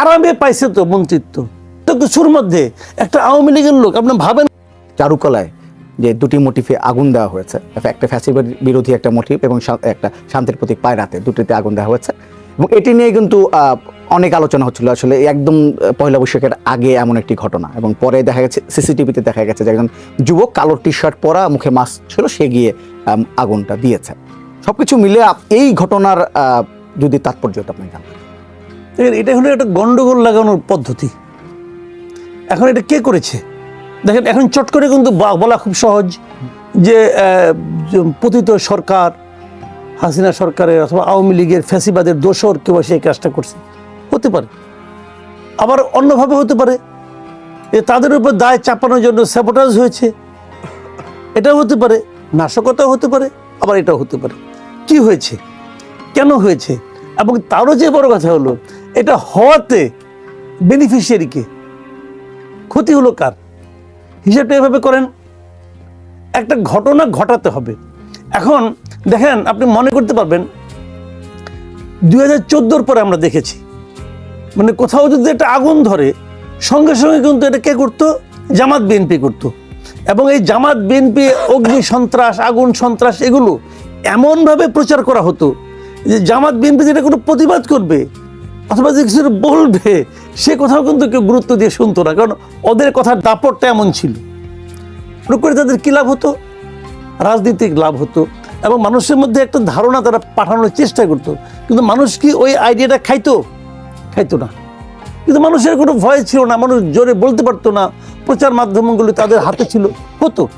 আরামে পাইছে তো মন্ত্রিত্ব। তো কিছুর মধ্যে একটা আওয়ামী লীগের লোক, আপনি ভাবেন? চারুকলায় যে দুটি মোটিফে আগুন দেওয়া হয়েছে, একটা ফ্যাসিবাদ বিরোধী, একটা মোটিভ এবং একটা শান্তির প্রতীক পায়রাতে দুটিতে আগুন দেওয়া হয়েছে। এবং এটি নিয়ে কিন্তু অনেক আলোচনা হচ্ছিল। আসলে একদম পয়লা বৈশাখের আগে এমন একটি ঘটনা। এবং পরে দেখা গেছে সিসিটিভিতে দেখা গেছে যে একজন যুবক কালো টি শার্ট পরা, মুখে মাস্ক ছিল, সে গিয়ে আগুনটা দিয়েছে। সবকিছু মিলে এই ঘটনার যদি তাৎপর্যটা আপনি জানেন দেখেন, এটা হলো একটা গন্ডগোল লাগানোর পদ্ধতি। এখন এটা কে করেছে? দেখেন, এখন চট করে কিন্তু বলা খুব সহজ যে পতিত সরকার, হাসিনা সরকারের অথবা আওয়ামী লীগের ফ্যাসিবাদের দোষর কেউ সেই কাজটা করছে। হতে পারে। আবার অন্যভাবে হতে পারে যে তাদের উপর দায় চাপানোর জন্য স্যাবোটাজ হয়েছে। এটাও হতে পারে, নাশকতাও হতে পারে, আবার এটাও হতে পারে। কি হয়েছে? কেন হয়েছে? এবং তারও যে বড় কথা হলো এটা হওয়াতে বেনিফিশিয়ারিকে ক্ষতি হলো কার? হিসাবটা এভাবে করেন, একটা ঘটনা ঘটাতে হবে। এখন দেখেন, আপনি মনে করতে পারবেন, দুই হাজার চোদ্দোর পরে আমরা দেখেছি মানে কোথাও যদি একটা আগুন ধরে, সঙ্গে সঙ্গে কিন্তু এটা কে করতো? জামাত বিএনপি করতো। এবং এই জামাত বিএনপি, অগ্নি সন্ত্রাস, আগুন সন্ত্রাস, এগুলো এমনভাবে প্রচার করা হতো যে জামাত বিএনপি যেটা কোনো প্রতিবাদ করবে অথবা যে কিছু বলবে, সে কথাও কিন্তু কেউ গুরুত্ব দিয়ে শুনতো না, কারণ ওদের কথার দাপটটা এমন ছিল। করে তাদের কী লাভ হতো? রাজনীতিক লাভ হতো। এবং মানুষের মধ্যে একটা ধারণা তারা পাঠানোর চেষ্টা করতো। কিন্তু মানুষ কি ওই আইডিয়াটা খাইতো? খাইতো না। কিন্তু মানুষের কোনো ভয় ছিল না, মানুষ জোরে বলতে পারতো না। প্রচার মাধ্যমগুলো তাদের হাতে ছিল। হতো।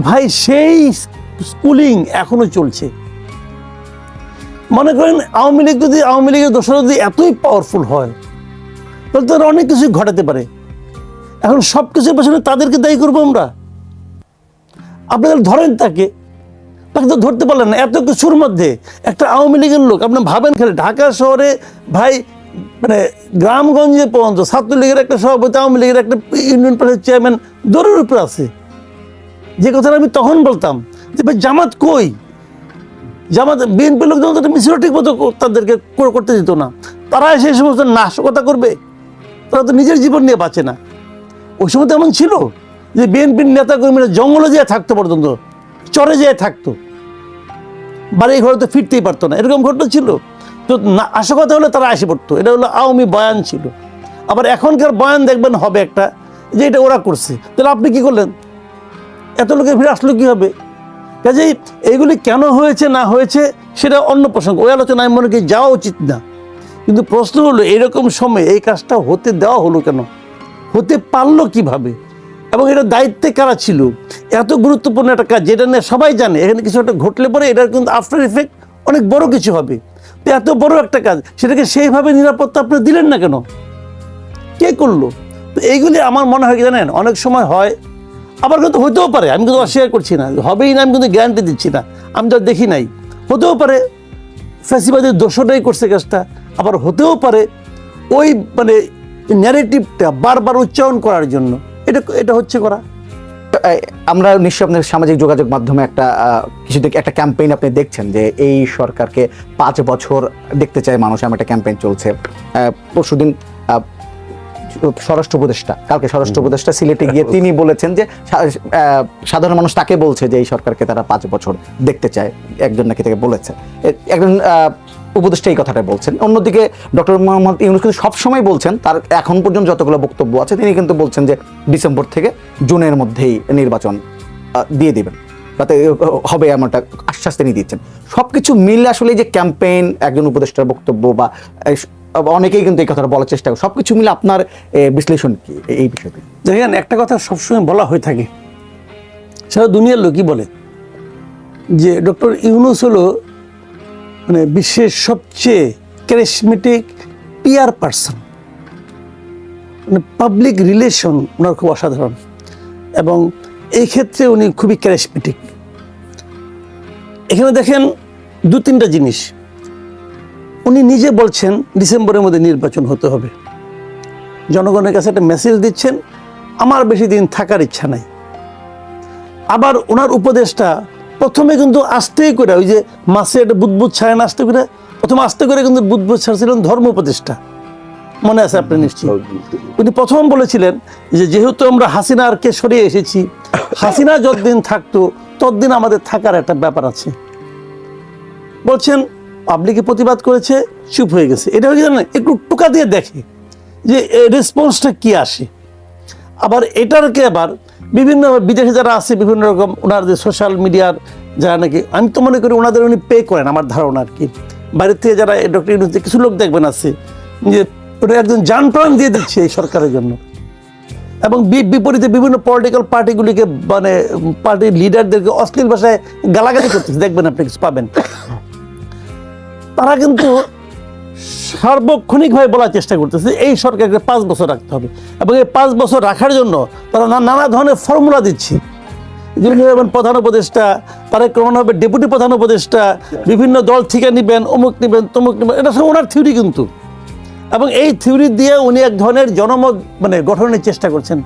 ভাই, সেই স্কুলিং এখনও চলছে। মনে করেন আওয়ামী লীগ যদি, আওয়ামী লীগের দোষরা যদি এতই পাওয়ারফুল হয়, তাহলে তারা অনেক কিছুই ঘটাতে পারে। এখন সব কিছুর পেছনে তাদেরকে দায়ী করব আমরা। আপনাদের ধরেন তাকে তাকে তো ধরতে পারলেন না। এত কিছুর মধ্যে একটা আওয়ামী লীগের লোক, আপনি ভাবেন খেলে ঢাকা শহরে ভাই মানে গ্রামগঞ্জে পর্যন্ত ছাত্রলীগের একটা সভাপতি, আওয়ামী লীগের একটা ইউনিয়ন পরিষদ চেয়ারম্যান দৌড়ের উপরে আছে। যে কথাটা আমি তখন বলতাম যে, ভাই, জামাত কই? জামাত বিএনপি লোকজন তো মিছিল ঠিক মতো তাদেরকে করতে দিত না। তারা সেই সমস্ত নাশকতা করবে। তারা তো নিজের জীবন নিয়ে বাঁচে না। ওই সময় তো এমন ছিল যে বিএনপির নেতা কর্মীরা জঙ্গলে যেয়ে থাকতো পর্যন্ত, চরে যেয়ে থাকতো। বাড়ি ঘরে তো ফিরতেই পারতো না। এরকম ঘটনা ছিল। তো না আসা হলে তারা আসে পড়তো। এটা হলো আওয়ামী বয়ান ছিল। আবার এখনকার বয়ান দেখবেন হবে একটা, যে এটা ওরা করছে। তাহলে আপনি কি করলেন? এত লোকের ভিড় আসলো কি হবে কাজেই এইগুলি কেন হয়েছে, না হয়েছে, সেটা অন্য প্রসঙ্গ। ওই আলোচনা আমি মনে করি যাওয়া উচিত না। কিন্তু প্রশ্ন হলো, এরকম সময় এই কাজটা হতে দেওয়া হলো কেন? হতে পারল কীভাবে? এবং এটা দায়িত্বে কারা ছিল? এত গুরুত্বপূর্ণ একটা কাজ, যেটা নিয়ে সবাই জানে, এখানে কিছু একটা ঘটলে পরে এটার কিন্তু আফটার ইফেক্ট অনেক বড় কিছু হবে। তো এত বড় একটা কাজ, সেটাকে সেইভাবে নিরাপত্তা আপনি দিলেন না কেন? কে করল? তো এইগুলি আমার মনে হয় কি জানেন, অনেক সময় হয় আবার কিন্তু হতেও পারে, আমি কিন্তু অস্বীকার করছি না। হবেই না, আমি কিন্তু গ্যারান্টি দিচ্ছি না। আমি তো দেখি নাই। হতেও পারে ফ্যাসিবাদের দোষটাই করছে কাজটা। আবার হতেও পারে, ওই মানে ন্যারেটিভটা বারবার উচ্চারণ করার জন্য। এটা এটা হচ্ছে করা। আমরা নিশ্চয়ই আপনার সামাজিক যোগাযোগ মাধ্যমে একটা কিছু একটা ক্যাম্পেইন আপনি দেখছেন যে এই সরকারকে পাঁচ বছর দেখতে চায় মানুষ আমার একটা ক্যাম্পেইন চলছে। পরশু দিন স্বরাষ্ট্র উপদেষ্টা কালকে স্বরাষ্ট্র উপদেষ্টা সিলেটে গিয়ে তিনি বলেছেন যে সাধারণ মানুষ তাকে বলছে যে এই সরকারকে তারা পাঁচ বছর দেখতে চায় একজন নাকি তাকে বলেছে। একজন উপদেষ্টা এই কথাটা বলছেন। অন্যদিকে ডক্টর মোহাম্মদ ইউনুস কিন্তু সবসময় বলছেন তার এখন পর্যন্ত যতগুলো বক্তব্য আছে তিনি কিন্তু বলছেন যে ডিসেম্বর থেকে জুনের মধ্যেই নির্বাচন দিয়ে দিবেন। তাতে হবে এমনটা আশ্বাস তিনি দিচ্ছেন। সবকিছু মিলে আসলে যে ক্যাম্পেইন একজন উপদেষ্টার বক্তব্য বা অনেকেই কিন্তু এই কথাটা বলার চেষ্টা করে। সবকিছু মিলে আপনার বিশ্লেষণ কি এই বিষয়টি? দেখেন একটা কথা সবসময় বলা হয়ে থাকে। সারা দুনিয়ার লোকই বলে যে, ডক্টর ইউনুস হলো মানে বিশ্বের সবচেয়ে ক্যারিসমেটিক পিয়ার পার্সন মানে পাবলিক রিলেশন ওনার খুব অসাধারণ। এবং এই ক্ষেত্রে উনি খুবই ক্যারিসমেটিক এখানে দেখেন দু তিনটা জিনিস। উনি নিজে বলছেন ডিসেম্বরের মধ্যে নির্বাচন হতে হবে। জনগণের কাছে একটা মেসেজ দিচ্ছেন, আমার বেশি দিন থাকার ইচ্ছা নাই। আবার ওনার উপদেশটা প্রথমে কিন্তু আসতেই করে, ওই যে মাসে একটা বুদবুদ ছাড়েন আসতে করে, প্রথমে আসতে করে কিন্তু বুদবুদ ছাড়ছিলেন ধর্ম উপদেশটা মনে আছে আপনি নিশ্চয়ই? উনি প্রথম বলেছিলেন যে, যেহেতু আমরা হাসিনারকে সরিয়ে এসেছি, হাসিনা যতদিন থাকতো, ততদিন আমাদের থাকার একটা ব্যাপার আছে। বলছেন পাবলিকে প্রতিবাদ করেছে, চুপ হয়ে গেছে। এটা কি জানেন? একটু টুকা দিয়ে দেখে যে রেসপন্সটা কি আসে। আবার এটারকে আবার বিভিন্ন বিদেশে যারা আছে, বিভিন্ন রকম ওনার যে সোশ্যাল মিডিয়ার যারা নাকি, আমি তো মনে করি ওনাদের উনি পে করেন আমার ধারণা আর কি। বাইরের থেকে যারা ডক্টর ইউনুসে কিছু লোক দেখবেন আছে, যে ওটা একজন যান প্রাণ দিয়ে দিচ্ছে এই সরকারের জন্য। এবং বিপরীতে বিভিন্ন পলিটিক্যাল পার্টিগুলিকে মানে পার্টির লিডারদেরকে অশ্লীল ভাষায় গালাগালি করতেছে। দেখবেন আপনি কিছু পাবেন। তারা কিন্তু সার্বক্ষণিকভাবে বলার চেষ্টা করতেছে, এই সরকারকে পাঁচ বছর রাখতে হবে। এবং এই পাঁচ বছর রাখার জন্য তারা নানা ধরনের ফর্মুলা দিচ্ছে। যিনি প্রধান উপদেষ্টা তারা ক্রমণ হবে ডেপুটি প্রধান উপদেষ্টা, বিভিন্ন দল থেকে নেবেন, অমুক নেবেন, তমুক নেবেন, এটা সব ওনার থিওরি কিন্তু। এবং এই থিওরি দিয়ে উনি এক ধরনের জনমত মানে গঠনের চেষ্টা করছেন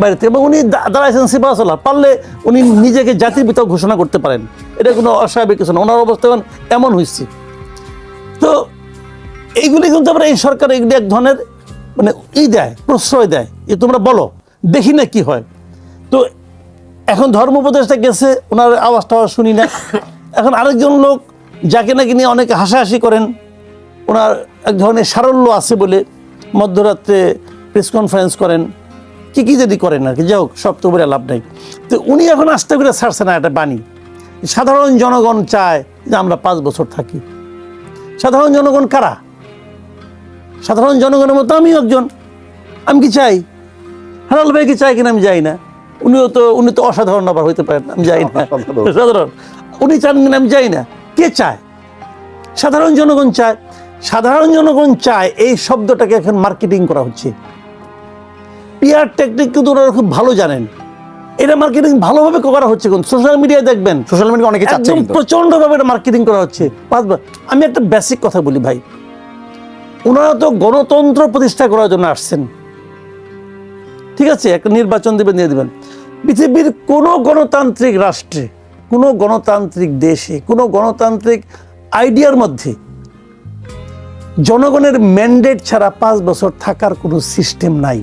বাইরে থেকে। এবং উনি দাঁড়াইছেন সিপাহসাল্লাহ পারলে উনি নিজেকে জাতির পিতা ঘোষণা করতে পারেন। এটা কোনো অস্বাভাবিক কিছু না, ওনার অবস্থা এমন হয়েছে তো এইগুলি কিন্তু আমরা এই সরকার এগুলি এক ধরনের মানে ই দেয়, প্রশ্রয় দেয়। যে তোমরা বলো, দেখি না কি হয়। তো এখন ধর্ম উপদেশটা গেছে, ওনার আওয়াজ টাওয়াজ শুনি না। এখন আরেকজন লোক যাকে নাকি নিয়ে অনেকে হাসাহাসি করেন, ওনার এক ধরনের সারল্য আছে বলে মধ্যরাত্রে প্রেস কনফারেন্স করেন। কি কি যদি করেন আর কি, যাই হোক, সব তো লাভ নাই। তো উনি এখন আস্তে করে ছাড়ছে না একটা বাণী। সাধারণ জনগণ চায় যে আমরা পাঁচ বছর থাকি। সাধারণ জনগণ কারা? সাধারণ জনগণের মতো আমিও একজন। আমি কি চাই? হারাল ভাই কি চাই কিনা আমি যাই না। উনিও তো উনি তো অসাধারণ আবার হইতে পারেন আমি যাই না। সাধারণ উনি চান কিনা আমি যাই না। কে চায়? সাধারণ জনগণ চায়। সাধারণ জনগণ চায় এই শব্দটাকে এখন মার্কেটিং করা হচ্ছে। পিআর টেকনিক কিন্তু ওনারা খুব ভালো জানেন। এটা মার্কেটিং ভালোভাবে করা হচ্ছে কিন্তু সোশ্যাল মিডিয়ায় দেখবেন। সোশ্যাল মিডিয়া অনেকে চাচ্ছে একদম কিন্তু। প্রচন্ডভাবে এটা মার্কেটিং করা হচ্ছে। পাঁচবার আমি একটা বেসিক কথা বলি ভাই। ওনারা তো গণতন্ত্র প্রতিষ্ঠা করার জন্য আসছেন। ঠিক আছে একটা নির্বাচন দেবেন দিয়ে দেবেন। পৃথিবীর কোনো গণতান্ত্রিক রাষ্ট্রে কোনো গণতান্ত্রিক দেশে কোনো গণতান্ত্রিক আইডিয়ার মধ্যে জনগণের ম্যান্ডেট ছাড়া পাঁচ বছর থাকার কোনো সিস্টেম নাই।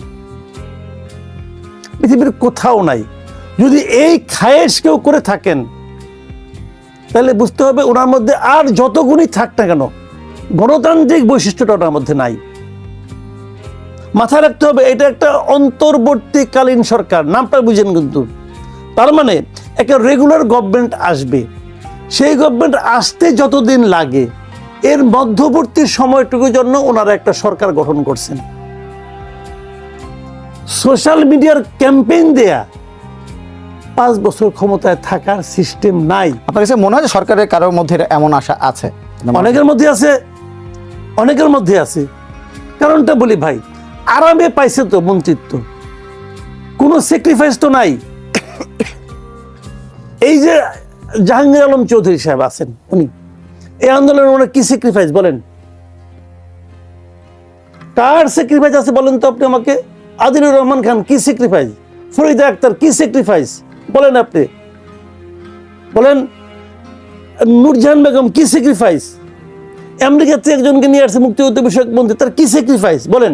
পৃথিবীর কোথাও নাই। যদি এই খায়েশ কেউ করে থাকেন, তাহলে বুঝতে হবে ওনার মধ্যে আর যত গুণই থাক না কেন, গণতান্ত্রিক বৈশিষ্ট্যটা ওনার মধ্যে নাই। মাথায় রাখতে হবে, এটা একটা অন্তর্বর্তীকালীন সরকার, নামটা বুঝেন কিন্তু। তার মানে একটা রেগুলার গভর্নমেন্ট আসবে। সেই গভর্নমেন্ট আসতে যতদিন লাগে, এর মধ্যবর্তী সময়টুকুর জন্য ওনারা একটা সরকার গঠন করছেন। সোশ্যাল মিডিয়ার ক্যাম্পেইন দেয়া পাঁচ বছর ক্ষমতায় থাকার সিস্টেম নাই। আপনার কাছে মনে হয় সরকারের কারোর মধ্যে এমন আশা আছে? অনেকের মধ্যে আছে অনেকের মধ্যে আছে। কারণটা বলি ভাই আরামে পাইছে তো মন্ত্রিত্ব। কোনো স্যাক্রিফাইস তো নাই। এই যে জাহাঙ্গীর আলম চৌধুরী সাহেব আছেন উনি এই আন্দোলনে ওনার কি স্যাক্রিফাইস বলেন? কার স্যাক্রিফাইস আছে বলেন তো আপনি আমাকে? আদিলুর রহমান খান কি স্যাক্রিফাইস ফরিদা আক্তার কি স্যাক্রিফাইস বলেন আপনি। বলেন নূরজাহান বেগম কি স্যাক্রিফাইস আমেরিকার থেকে একজনকে নিয়ে আসছে মুক্তিযুদ্ধ বিষয়ক মন্ত্রী তার কি স্যাক্রিফাইস বলেন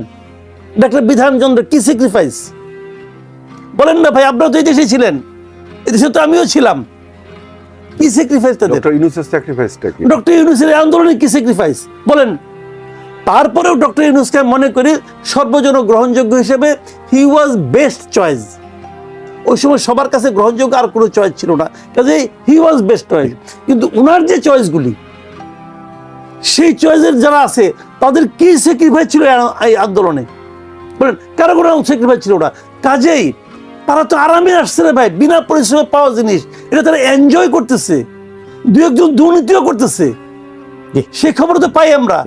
ডাক্তার বিধানচন্দ্র কি স্যাক্রিফাইস বলেন না ভাই আপনারা তো এই দেশে ছিলেন। এদেশে তো আমিও ছিলাম। কি স্যাক্রিফাইস তাদের? ডক্টর ইউনুসের স্যাক্রিফাইসটা কি? ডক্টর ইউনুসের আন্দোলনে কি স্যাক্রিফাইস বলেন তারপরেও ডক্টর ইউনুসকে মনে করি সর্বজন গ্রহণযোগ্য হিসেবে হি ওয়াজ বেস্ট চয়েস ওই সময় সবার কাছে গ্রহণযোগ্য আর কোনো চয়েস ছিল না। কাজে হি ওয়াজ বেস্ট চয়েস কিন্তু ওনার যে চয়েসগুলি সেই চয়েসের যারা আছে তাদের কি স্যাক্রিফাইস ছিল এই- আন্দোলনে? বলেন কারও কোনো স্যাক্রিফাইস ছিল না। কাজেই তারা তো আরামে আসছে রে ভাই বিনা পরিশ্রমে পাওয়া জিনিস। এটা তারা এনজয় করতেছে। দু একজন দুর্নীতিও করতেছে। সে খবর তো পাই আমরা।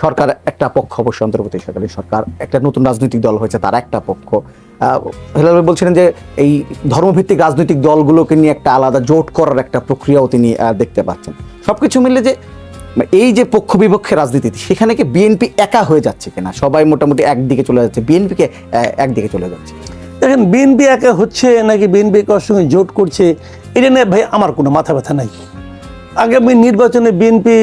সরকার একটা পক্ষ অবশ্যই অন্তর্বর্তী সরকারের সরকার একটা নতুন রাজনৈতিক দল হয়েছে তার একটা পক্ষ। হেলাল বলছিলেন যে এই ধর্মভিত্তিক রাজনৈতিক দলগুলোকে নিয়ে একটা আলাদা জোট করার একটা প্রক্রিয়াও তিনি দেখতে পাচ্ছেন। সব কিছু মিলে যে, এই যে পক্ষ বিপক্ষে রাজনীতি, সেখানে কি বিএনপি একা হয়ে যাচ্ছে কিনা? সবাই মোটামুটি একদিকে চলে যাচ্ছে বিএনপিকে একদিকে চলে যাচ্ছে। দেখেন, বিএনপি একা হচ্ছে নাকি বিএনপি কার সঙ্গে জোট করছে, এটা নিয়ে ভাই আমার কোনো মাথা ব্যথা নাই। আগামী নির্বাচনে বিএনপি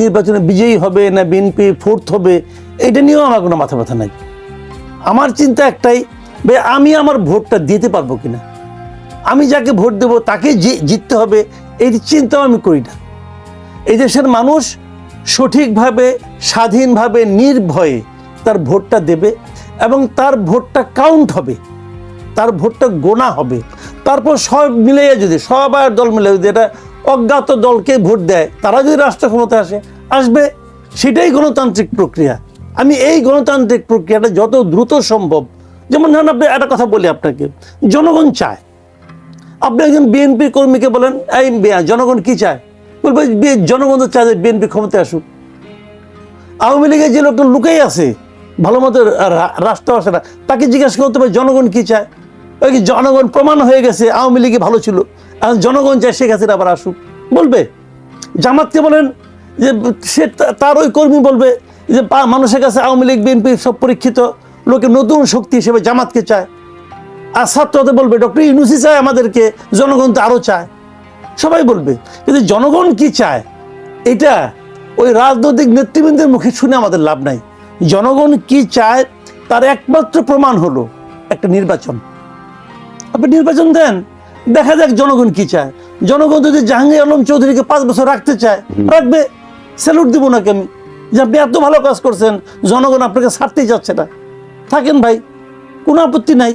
নির্বাচনে বিজয়ী হবে না বিএনপি ফোর্থ হবে, এটা নিয়েও আমার কোনো মাথা ব্যথা নাই। আমার চিন্তা একটাই ভাই, আমি আমার ভোটটা দিতে পারব কিনা? আমি যাকে ভোট দেব তাকে জিততে হবে, এই চিন্তাও আমি করি না। এই দেশের মানুষ সঠিকভাবে, স্বাধীনভাবে, নির্ভয়ে তার ভোটটা দেবে এবং তার ভোটটা কাউন্ট হবে, তার ভোটটা গোনা হবে। তারপর সব মিলিয়ে যদি, সবার দল মিলে যদি এটা অজ্ঞাত দলকে ভোট দেয়, তারা যদি রাষ্ট্র ক্ষমতা আসে, আসবে, সেটাই গণতান্ত্রিক প্রক্রিয়া। আমি এই গণতান্ত্রিক প্রক্রিয়াটা যত দ্রুত সম্ভব যেমন ধরেন আপনি একটা কথা বলি আপনাকে, জনগণ চায়। আপনি একজন বিএনপি কর্মীকে বলেন, এই জনগণ কি চায়? বলবে জনগণ তো চায় যে বিএনপি ক্ষমতায় আসুক। আওয়ামী লীগের যে লোকটা লুকাই আছে, ভালো মতো রাষ্ট্র আসে না, তাকে জিজ্ঞাসা করতে হবে, জনগণ কি চায়? ওই কি জনগণ প্রমাণ হয়ে গেছে, আওয়ামী লীগে ভালো ছিল। এখন জনগণ চায় শেখ হাসিনা আবার আসুক। বলবে, জামাতকে বলেন যে, সে তার ওই কর্মী বলবে যে মানুষের কাছে আওয়ামী লীগ বিএনপি সব পরীক্ষিত। লোকে নতুন শক্তি হিসেবে জামাতকে চায়। আর ছাত্রতে বলবে ডক্টর ইউনুসি চায় আমাদেরকে জনগণ তো আরও চায়। সবাই বলবে কিন্তু জনগণ কি চায়? এটা ওই রাজনৈতিক নেতৃবৃন্দের মুখে শুনে আমাদের লাভ নাই। জনগণ কি চায় তার একমাত্র প্রমাণ হলো একটা নির্বাচন। আপনি নির্বাচন দেন দেখা যাক জনগণ কি চায়। জনগণ যদি জাহাঙ্গীর আলম চৌধুরীকে পাঁচ বছর রাখতে চায় রাখবে। স্যালুট দিব নাকি আমি যে আপনি এত ভালো কাজ করছেন জনগণ আপনাকে ছাড়তেই যাচ্ছে না। থাকেন ভাই কোনো আপত্তি নাই।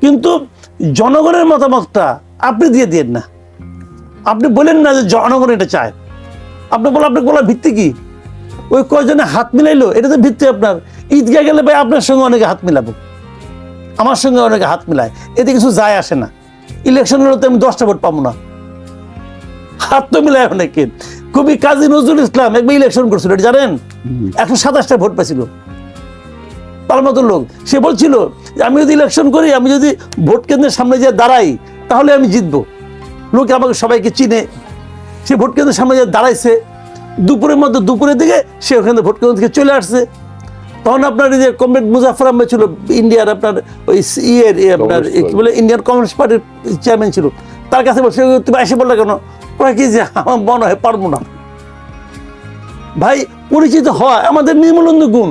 কিন্তু জনগণের মতামতটা আপনি দিয়ে দিয়েন না। আপনি বলেন না যে জনগণ এটা চায়। আপনি বলেন আপনি বলার ভিত্তি কি? ওই কয়জনে হাত মিলাইলো এটা তো ভিত্তি আপনার। ঈদগাহ গেলে ভাই আপনার সঙ্গে অনেকে হাত মিলাবো। আমার সঙ্গে অনেকে হাত মিলায়। এতে কিছু যায় আসে না। ইলেকশন হলে তো আমি দশটা ভোট পাবো না। হাত তো মিলায় অনেকে। কবি কাজী নজরুল ইসলাম একবার ইলেকশন করছিল এটা জানেন? একশো সাতাশটা ভোট পাইছিল। তার মতো লোক। সে বলছিল যে আমি যদি ইলেকশন করি আমি যদি ভোট কেন্দ্রের সামনে যে দাঁড়াই তাহলে আমি জিতবো। লোকে আমাকে সবাইকে চিনে। সে ভোট কেন্দ্রের সামনে যে দাঁড়াইছে। দুপুরের মধ্যে দুপুরের দিকে সে ওখানে ভোট কেন্দ্র থেকে চলে আসছে। তখন আপনার এই যে কমরেড মুজাফর আহমেদ ছিল ইন্ডিয়ার আপনার ওই ইয়ের আপনার কি বলে ইন্ডিয়ান কমিউনিস্ট পার্টির চেয়ারম্যান ছিল। তার কাছে বলছে তুমি এসে বললে কেন? ওরা কি যে আমার মনে হয় পারব না। ভাই পরিচিত হওয়া আমাদের নির্মলন্দ গুণ।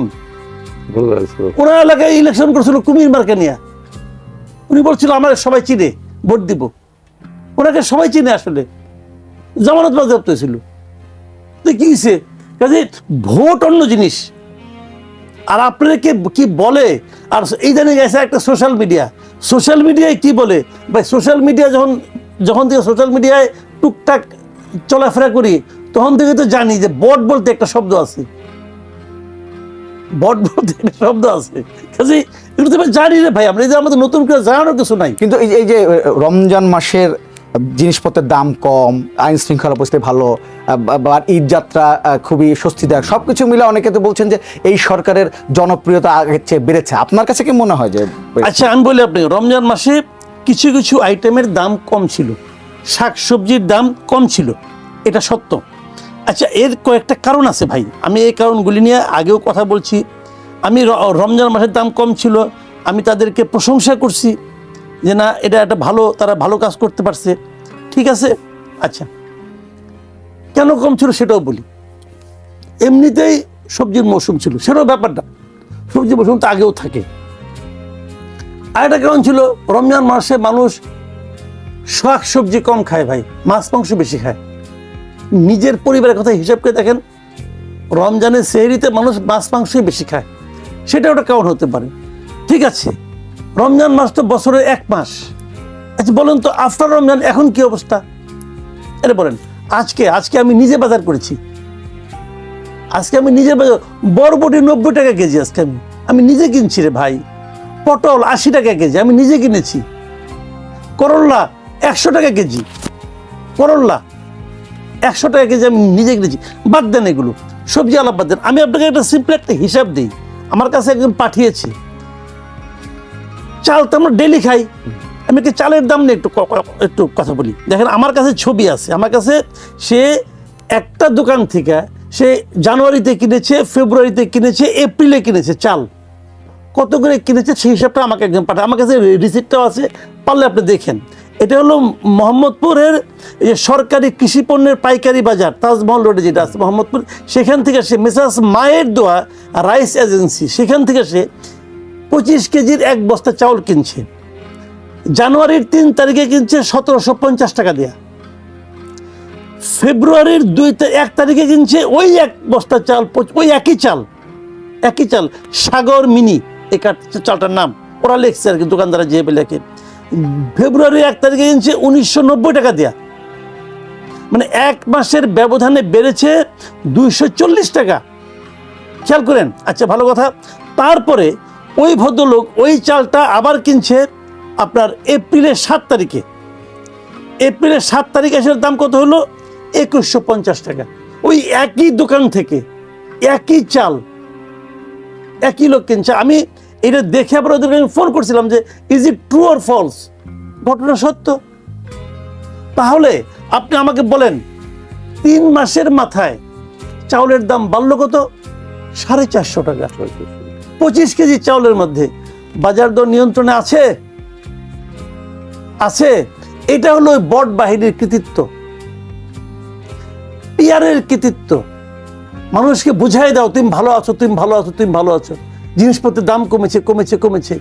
ওনার এলাকায় ইলেকশন করছিল কুমির মার্কা নিয়ে। উনি বলছিল, আমার সবাই চিনে, ভোট দিব। ওনাকে সবাই চিনে আসলে। জামানত বাজেয়াপ্ত হয়েছিল। তো কি হয়েছে? কাজে ভোট অন্য জিনিস। আর আপনাদেরকে কি বলে? আর এই জানি গেছে একটা সোশ্যাল মিডিয়া সোশ্যাল মিডিয়ায় কি বলে? ভাই সোশ্যাল মিডিয়া যখন যখন থেকে সোশ্যাল মিডিয়ায় টুকটাক চলাফেরা করি, তখন থেকে তো জানি যে বট বলতে একটা শব্দ আছে। বট একটা শব্দ আছে। কাজে এগুলো তো জানি রে ভাই আমরা এই যে আমাদের নতুন করে জানানোর কিছু নাই। কিন্তু এই যে- এই যে রমজান মাসের জিনিসপত্রের দাম কম আইন শৃঙ্খলা পরিস্থিতি ভালো বা ঈদ যাত্রা খুবই স্বস্তিদায়ক সব কিছু মিলে অনেকে তো বলছেন যে এই সরকারের জনপ্রিয়তা আগের চেয়ে বেড়েছে। আপনার কাছে কি মনে হয় যে আচ্ছা আমি বলি আপনি রমজান মাসে কিছু কিছু আইটেমের দাম কম ছিল। শাক সবজির দাম কম ছিল। এটা সত্য। আচ্ছা এর কয়েকটা কারণ আছে ভাই। আমি এই কারণগুলি নিয়ে আগেও কথা বলছি। আমি রমজান মাসের দাম কম ছিল। আমি তাদেরকে প্রশংসা করছি যে, না, এটা একটা ভালো, তারা ভালো কাজ করতে পারছে। ঠিক আছে? আচ্ছা। কেন কম ছিল সেটাও বলি। এমনিতেই সবজির মৌসুম ছিল। সেটাও ব্যাপারটা। সবজির মৌসুম তো আগেও থাকে। আর একটা কারণ ছিল, রমজান মাসে মানুষ শাক সবজি কম খায় ভাই। মাছ মাংস বেশি খায়। নিজের পরিবারের কথা হিসাব করে দেখেন, রমজানের সেহরিতে মানুষ মাছ, মাংসই বেশি খায়। সেটা ওটা কারণ হতে পারে? ঠিক আছে, রমজান মাস তো বছরের এক মাস। আচ্ছা বলুন তো আফটার রমজান, এখন কি অবস্থা? এটা বলেন, আজকে আজকে আমি নিজে বাজার করেছি। আজকে আমি নিজে বাজার, বরবটি নব্বই টাকা কেজি আজকে আমি। আমি নিজে কিনছি রে ভাই। পটল আশি টাকা কেজি, আমি নিজে কিনেছি। করল্লা একশো টাকা কেজি। করল্লা একশো টাকা কেজি আমি নিজে কিনেছি। বাদ দেন এগুলো। সবজি আলাপ বাদ দেন। আমি আপনাকে একটা সিম্পল একটা হিসাব দিই। আমার কাছে একজন পাঠিয়েছে। চাল তো আমরা ডেলি খাই। আমি একটু চালের দাম নিয়ে একটু ক- ক- একটু কথা বলি? দেখেন, আমার কাছে ছবি আছে। আমার কাছে সে একটা দোকান থেকে সে জানুয়ারিতে কিনেছে, ফেব্রুয়ারিতে কিনেছে, এপ্রিলে কিনেছে চাল। কত করে কিনেছে সেই হিসাবটা আমাকে একজন পাঠায়। আমার কাছে রিসিপ্টটাও আছে। পারলে আপনি দেখেন। এটা হলো মোহাম্মদপুরের যে সরকারি কৃষি পণ্যের পাইকারি বাজার, তাজমহল রোডে যেটা আছে মোহাম্মদপুর। সেখান থেকে সে মিসাস মায়ের দোয়া রাইস এজেন্সি, সেখান থেকে সে পঁচিশ কেজির এক বস্তা চাউল কিনছে। জানুয়ারির তিন তারিখে কিনছে সতেরোশো পঞ্চাশ টাকা দেয়া। ফেব্রুয়ারির দুই এক তারিখে কিনছে ওই এক বস্তা চাল ওই একই চাল একই চাল, সাগর মিনি কাঠ- চালটার নাম। ওরা লিখছে আর কি দোকানদারা যে লেখে। ফেব্রুয়ারি এক তারিখে কিনছে উনিশশো নব্বই টাকা দেয়া। মানে এক মাসের ব্যবধানে বেড়েছে দুইশো চল্লিশ টাকা। খেয়াল করেন আচ্ছা ভালো কথা। তারপরে ওই ভদ্রলোক ওই চালটা আবার কিনছে আপনার এপ্রিলের সাত তারিখে। এপ্রিলের সাত তারিখে এসে দাম কত হলো? একুশশো পঞ্চাশ টাকা। ওই একই দোকান থেকে একই চাল, একই লোক কিনছে। আমি এটা দেখে আবার ওদেরকে আমি ফোন করছিলাম যে is it true or false ঘটনা সত্য? তাহলে আপনি আমাকে বলেন, তিন মাসের মাথায় চাউলের দাম বাড়লো কত? সাড়ে চারশো টাকা। পঁচিশ কেজি চাউলের মধ্যে বাজার দর নিয়ন্ত্রণে আছে? আছে। এটা হলো বট বাহিনীর কৃতিত্ব। পিয়ারের কৃতিত্ব। মানুষকে বুঝাই দাও, তুমি ভালো আছো, তুমি ভালো আছো, তুমি ভালো আছো। জিনিসপত্রের দাম কমেছে কমেছে কমেছে।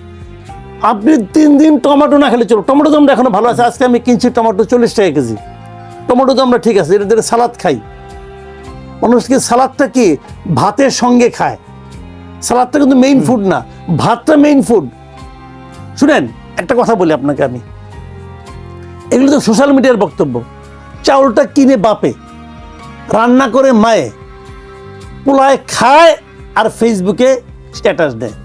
আপনি তিন দিন টমেটো না খেলে চলো টমেটো দামটা এখনও ভালো আছে। আজকে আমি কিনছি টমেটো চল্লিশ টাকা কেজি। টমেটো দামটা ঠিক আছে। এটা সালাদ খাই। মানুষকে সালাদটা কি? ভাতের সঙ্গে খায়। সালাদটা কিন্তু মেইন ফুড না। ভাতটা মেইন ফুড শুনেন, একটা কথা বলি আপনাকে আমি। এগুলো তো সোশ্যাল মিডিয়ার বক্তব্য। চাউলটা কিনে বাপে, রান্না করে মায়ে, পোলায় খায় আর ফেসবুকে স্ট্যাটাস দেয়।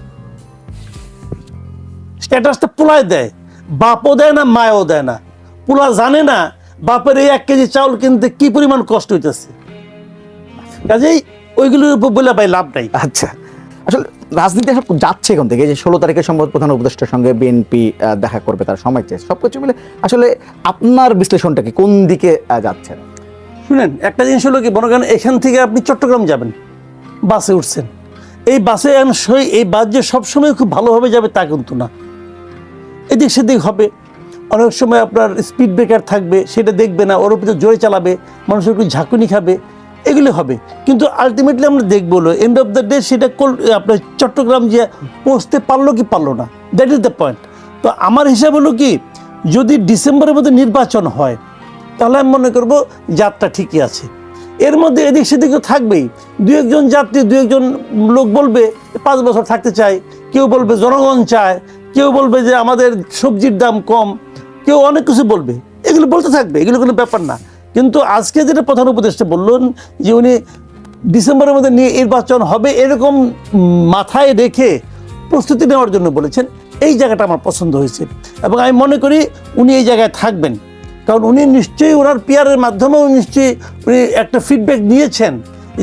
স্ট্যাটাসটা পোলায় দেয়। বাপও দেয় না মায়ও দেয় না। পোলা জানে না বাপের এই এক কেজি চাউল কিনতে কি পরিমাণ কষ্ট হইতেছে। কাজেই ওইগুলোর উপর বলে ভাই লাভ নাই। আচ্ছা। আসলে রাজনীতি সব যাচ্ছে এখান থেকে যে ষোলো তারিখে সম্ভবত প্রধান উপদেষ্টার সঙ্গে বিএনপি দেখা করবে তার সময় চেয়ে। সব কিছু মিলে আসলে আপনার বিশ্লেষণটা কি কোন দিকে যাচ্ছেন? শুনেন একটা জিনিস হলো কি মনে করেন এখান থেকে আপনি চট্টগ্রাম যাবেন বাসে উঠছেন। এই বাসে সই, এই বাস যে সবসময় খুব ভালোভাবে যাবে তা কিন্তু না। এদিক সেদিক হবে। অনেক সময় আপনার স্পিড ব্রেকার থাকবে, সেটা দেখবে না, ওর উপরে জোরে চালাবে, মানুষের একটু ঝাঁকুনি খাবে, এগুলো হবে। কিন্তু আলটিমেটলি আমরা দেখব হলো এন্ড অফ দ্য ডে সেটা আপনার চট্টগ্রাম যে পৌঁছতে পারল কি পারল না। দ্যাট ইজ দ্য পয়েন্ট তো আমার হিসাব হলো কি, যদি ডিসেম্বরের মধ্যে নির্বাচন হয়, তাহলে আমি মনে করব যাত্রা ঠিকই আছে। এর মধ্যে এদিক সেদিক তো থাকবেই। দু একজন যাত্রী দু একজন লোক বলবে, পাঁচ বছর থাকতে চায়। কেউ বলবে জনগণ চায়। কেউ বলবে যে আমাদের সবজির দাম কম। কেউ অনেক কিছু বলবে। এগুলো বলতে থাকবে, এগুলো কোনো ব্যাপার না। কিন্তু আজকে যেটা প্রধান উপদেষ্টা বললেন, যে উনি ডিসেম্বরের মধ্যে নিয়ে নির্বাচন হবে এরকম মাথায় রেখে প্রস্তুতি নেওয়ার জন্য বলেছেন, এই জায়গাটা আমার পছন্দ হয়েছে। এবং আমি মনে করি উনি এই জায়গায় থাকবেন। কারণ উনি নিশ্চয়ই ওনার পিয়ারের মাধ্যমেও নিশ্চয়ই উনি একটা ফিডব্যাক নিয়েছেন।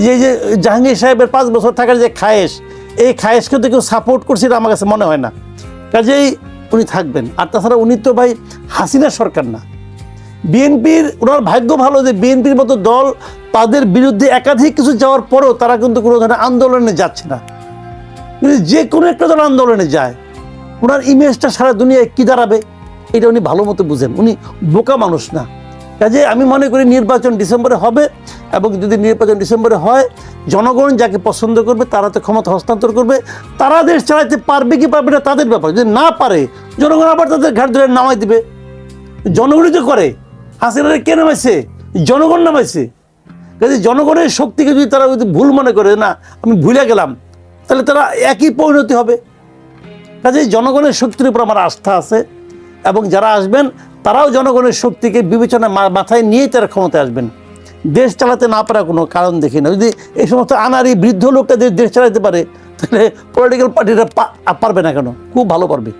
যে যে জাহাঙ্গীর সাহেবের পাঁচ বছর থাকার যে খায়েশ, এই খায়েশকে তো কেউ সাপোর্ট করছে এটা আমার কাছে মনে হয় না। কাজেই উনি থাকবেন। আর তাছাড়া উনি তো ভাই হাসিনা সরকার না। বিএনপির, ওনার ভাগ্য ভালো যে বিএনপির মতো দল তাদের বিরুদ্ধে একাধিক কিছু যাওয়ার পরেও তারা কিন্তু কোনো ধরনের আন্দোলনে যাচ্ছে না। যে কোনো একটা দল আন্দোলনে যায়, ওনার ইমেজটা সারা দুনিয়ায় কী দাঁড়াবে? এটা উনি ভালো মতো বুঝেন। উনি বোকা মানুষ না। কাজে আমি মনে করি নির্বাচন ডিসেম্বরে হবে এবং যদি নির্বাচন ডিসেম্বরে হয়, জনগণ যাকে পছন্দ করবে, তারা তো ক্ষমতা হস্তান্তর করবে, তারা দেশ চালাতে পারবে কি পারবে না তাদের ব্যাপার। যদি না পারে, জনগণ আবার তাদের ঘাট ধরে নামাই দিবে। জনগণই তো করে। হাসিনারে কে নামাইছে? জনগণ নামাইছে। কাজে জনগণের শক্তিকে যদি তারা যদি ভুল মনে করে, না, আমি ভুলে গেলাম তাহলে তারা একই পরিণতি হবে। কাজে জনগণের শক্তির উপর আমার আস্থা আছে। এবং যারা আসবেন, তারাও জনগণের শক্তিকে বিবেচনা মাথায় নিয়েই তারা ক্ষমতায় আসবেন। দেশ চালাতে না পারা কোনো কারণ দেখি না। যদি এই সমস্ত আনারি বৃদ্ধ লোকটা যদি দেশ চালাতে পারে, তাহলে পলিটিক্যাল পার্টিটা পারবে না কেন? খুব ভালো পারবে।